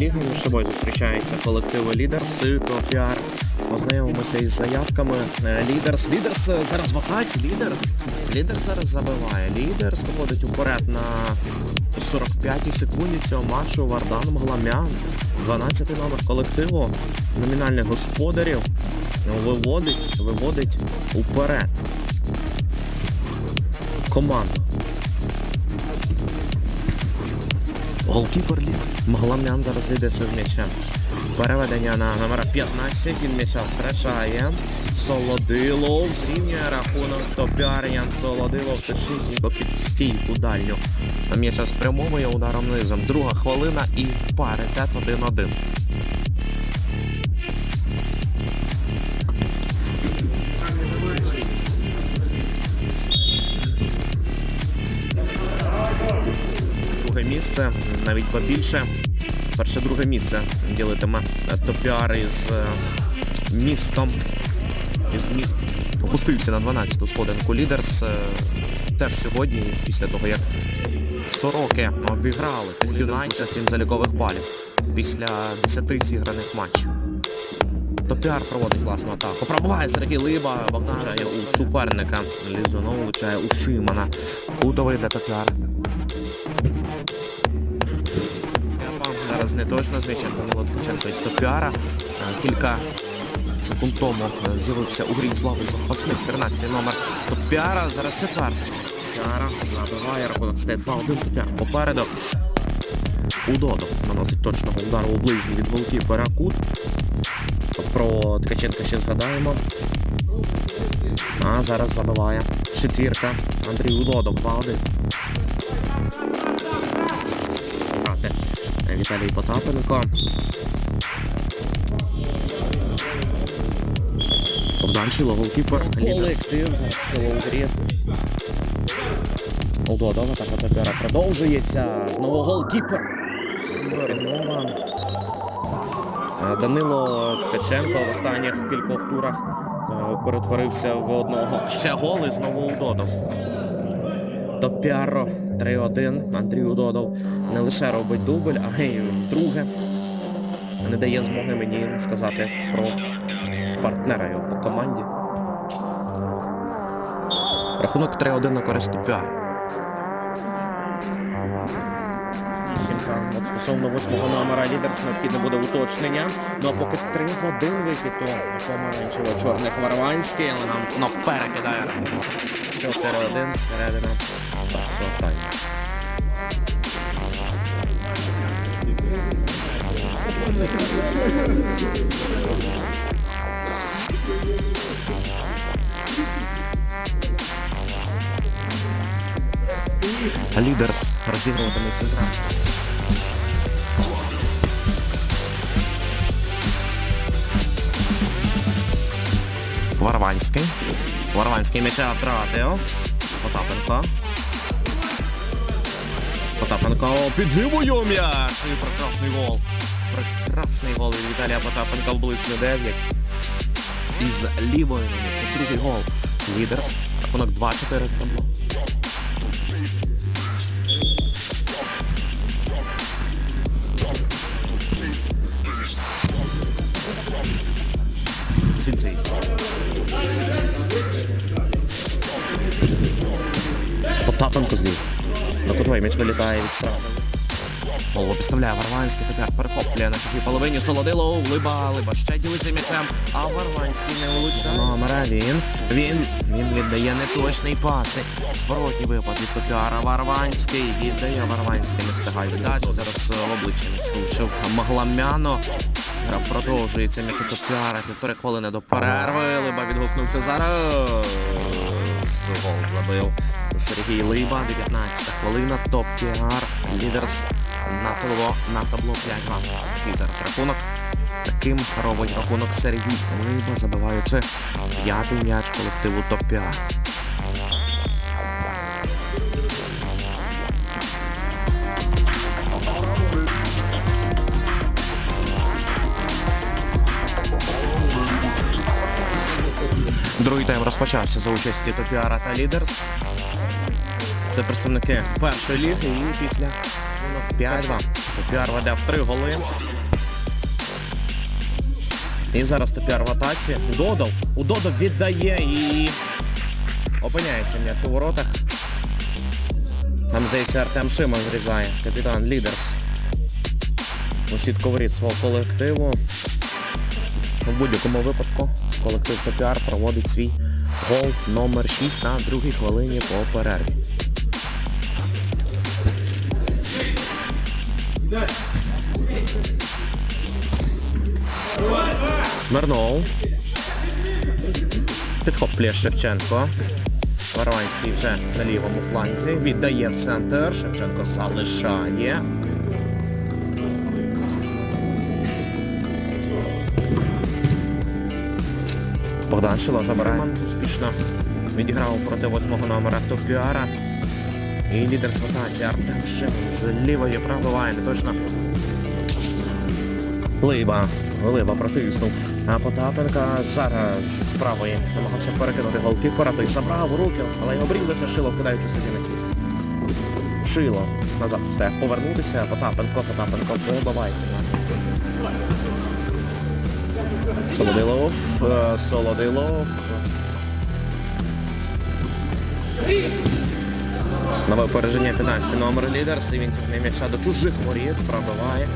ліги між собою зустрічаються колективи Лідерс і Топіар. Ознайомимося із заявками. Лідерс. Лідерс зараз в атаці. Лідерс. Лідерс зараз забиває. Лідерс виходить уперед на 45-й секунді цього матчу. Вардан Мгламян. 12-й номер колективу. Номінальних господарів. Виводить, виводить уперед. Команду. Голкіпер Лі. Мгламян зараз лідер з м'ячем. Переведення на номера 15. Він м'яча втрачає. Солодилов зрівнює рахунок. топіар'ян, Солодилов точнісінько під стійку дальню. М'яча спрямовує ударом низом. Друга хвилина і паритет 1-1. Місце, навіть побільше. Перше друге місце ділитиме е, топіар із е, містом. Із міст опустився на 12-ту сходинку лідерс. е, Теж сьогодні, після того як сороки обіграли Юнайтед 7 залікових балів після 10 зіграних матчів. Топіар проводить власну атаку. Пробуває Сергій Либа, влучає у суперника. Лізунов влучає у Шимана. Кутовий для Топіара. Зараз не точно з м'ячем Данило із Топіара. Е, Кілька секунд тому е, з'явився у грі слави запасник 13 номер Топіара. Зараз четвертий. Топіара забиває рахунок стає 2-1 Топіар попереду. Удодов наносить точного удару у ближній від голкіпера Кут. Про Ткаченка ще згадаємо. А зараз забиває четвірка. Андрій Удодов 2-1. Віталій Потапенко. Богдан Шило, голкіпер. Колектив зараз у грі. Удодова так тепер продовжується. Знову голкіпер. Смирнова. Е, Данило Ткаченко в останніх кількох турах е, перетворився в одного. Ще гол і знову Удодов. Топіаро 3-1. Андрій Удодов не лише робить дубль, а й друге. Не дає змоги мені сказати про партнера його по команді. Рахунок 3-1 на користь Топіаро. Стосовно восьмого номера лідерс необхідно буде уточнення. Ну а поки 3 в 1 вихід у помаранчево-чорних Варванський, але нам ну, перекидає рахунок. 4-1 середина першого. Лідерс розігруватиме. Варванський. Варванський м'яча втратив. Потапенко. Потапенко підвівує м'яч. І прекрасний гол. Прекрасний гол від Віталія Потапенка в ближню 9. Із лівої. Це другий гол. Лідерс. Рахунок 2-4 з Сільцей. Потапенко. На кутовий м'яч вилітає від страви. Голову підставляє Варванський, тепер перехоплює на чужій половині Солодило, Либа, Либа ще ділиться м'ячем, а Варванський не влучає. Номера він, він, він віддає неточний пас. Зворотній випад від Топіара Варванський, віддає Варванський, не встигає віддачу. Зараз е, обличчя влучив Магламяно. Гра продовжується м'яч у Топіара, півтори хвилини до перерви. Либа відгукнувся зараз. Гол забив Сергій Либа, 19 хвилина, топ-піар, лідерс на табло, на табло 5-2. Такий зараз рахунок. Таким робить рахунок Сергій Либа, забиваючи п'ятий м'яч колективу топ-піар. Другий тайм розпочався за участі Топіара та Лідерс. Це представники першої ліги і після 5-2. Топіар веде в три голи. І зараз Топіар в атаці. Удодов. Удодов віддає і опиняється м'яч у воротах. Там, здається, Артем Шиман зрізає. Капітан Лідерс. У сітку воріт свого колективу. У будь-якому випадку колектив ТПР проводить свій гол номер 6 на другій хвилині по перерві. Смирнов. Підхоплює Шевченко. Варванський вже на лівому фланзі. Віддає в центр. Шевченко залишає. Богдан Шило забирає. Успішно відіграв проти восьмого номера Топіара. І лідер з ротації Артем Шимон з лівої пробиває не точно. Либа. Либа протиснув. А Потапенка зараз з правої намагався перекинути голкіпера, той забрав руки, але й обрізався шило, вкидаючи собі на кіт. Шило назад встиг повернутися. Потапенко, Потапенко побивається. Солодилов, е, Солодилов. Нове опереження 15 номер лідерс, і він тягне м'яча до чужих воріт, пробиває.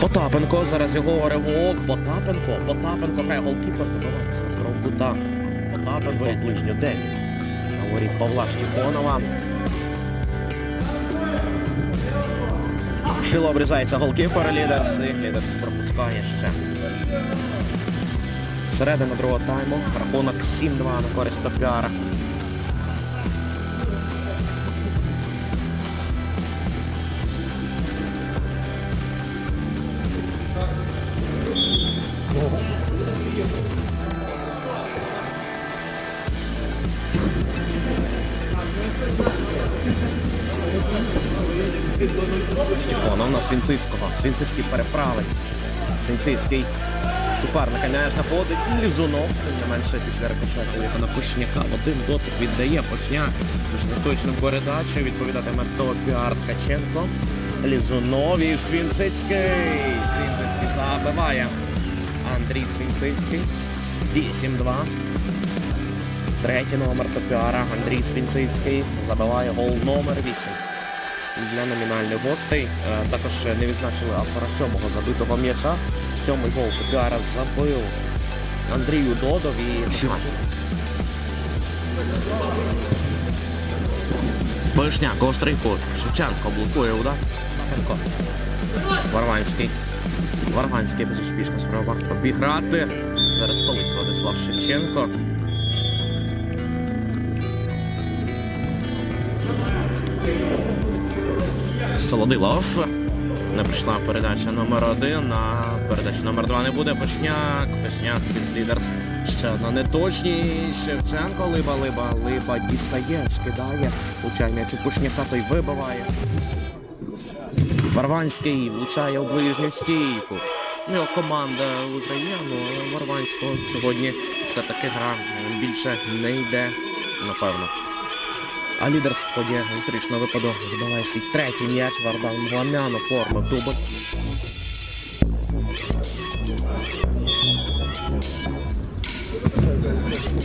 Потапенко, зараз його ривок. Потапенко, Потапенко грає голкіпер, добиває з острого кута. Потапенко ближньо 9. На воріт Павла Штіфонова. Шило обрізається голкіпер лідерс, і лідерс пропускає ще. Середина другого тайму. Рахунок 7-2 на користь Топіара. Штіфонов на Свінцицького. Свінцицький переправить. Свінцицький суперника м'яч знаходить. Лізунов, тим не менше після рикошету, яка на Пошняка. Один дотик віддає Пошняк. Дуже неточну передачу. Відповідатиме Топіар Ткаченко. Лізунов і Свінцицький. Свінцицький забиває. Андрій Свінцицький. 8-2. Третій номер Топіара Андрій Свінцицький забиває гол номер 8 для номінальних гостей. Е, Також не відзначили автора сьомого забитого м'яча. Сьомий гол Купіара забив Андрію Додов і Вишняк, гострий кут. Шевченко блокує удар. Варванський. Варванський безуспішна спроба обіграти. Зараз столить Владислав Шевченко. Солодилов. Не прийшла передача номер один, а передача номер два не буде. Пошняк. Пошняк без лідерс. Ще одна неточність. Шевченко либа, либа, либа дістає, скидає. Влучає м'яч у Пошняка, той вибиває. Варванський влучає у ближню стійку. Ну, його команда ну, але Варванського сьогодні все-таки гра більше не йде, напевно. А лідер в ході зустрічного випаду збиває свій третій м'яч. Вардан Гламян оформив дубль.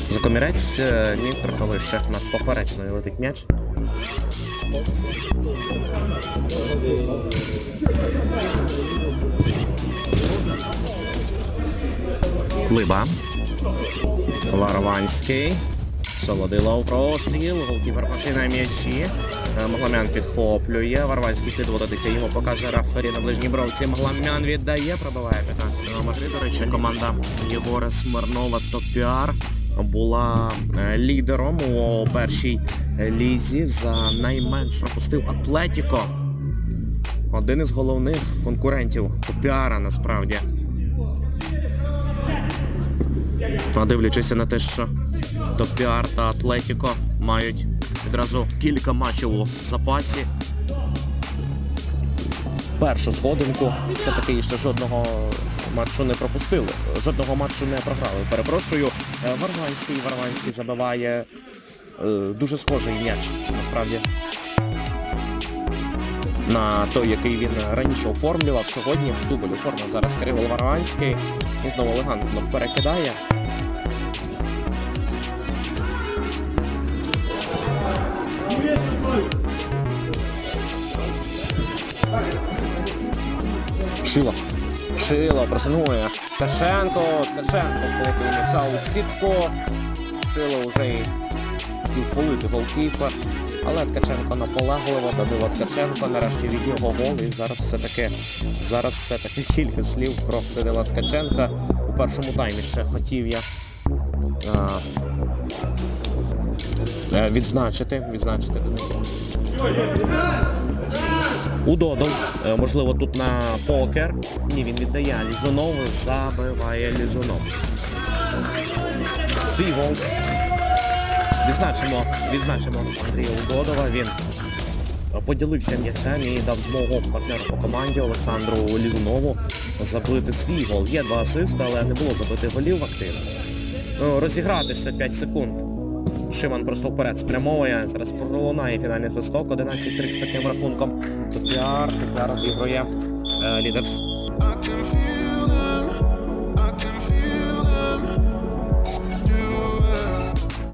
Закомірець ні, трохи вище над поперечною летить м'яч. Либа. Варванський. Солодилов простріл, голкіпер починає м'ячі. Е, Мгламян підхоплює. Варванський підводитися йому показує Рафері на ближній бровці. Мгламян віддає, пробиває 15 номер. До речі, команда Єгора Смирнова Топіар була е, лідером у першій лізі. За найменш пропустив Атлетіко. Один із головних конкурентів Топіара насправді. А дивлячись на те, що Топіар та Атлетіко мають відразу кілька матчів у запасі. Першу сходинку все-таки ще жодного матчу не пропустили. Жодного матчу не програли. Перепрошую, Е, Варванський Варванський забиває е, дуже схожий м'яч. Насправді на той, який він раніше оформлював. Сьогодні дубль оформив зараз Кирило Варванський. І знову елегантно перекидає. Шило. Шило просинує. Ткаченко вколотив м'яча у сітку. Шило вже хотів фолити голкіпер. Але Ткаченко наполегливо добив Ткаченко. Нарешті від нього гол. І зараз все-таки зараз все-таки кілька слів про Кирила Ткаченка. У першому таймі ще хотів я. А, е, відзначити, відзначити. Удодов, е, можливо, тут на покер. Ні, він віддає Лізунову, забиває Лізунов. Свій гол. Відзначимо, відзначимо Андрія Удодова. Він поділився м'ячем і дав змогу партнеру по команді Олександру Лізунову забити свій гол. Є два асисти, але не було забити голів активно. Ну, розіграти ще 5 секунд. Шиман просто вперед спрямовує. Зараз пролунає фінальний свисток. 11-3 з таким рахунком. Топіар, Топіар обігрує е, лідерс.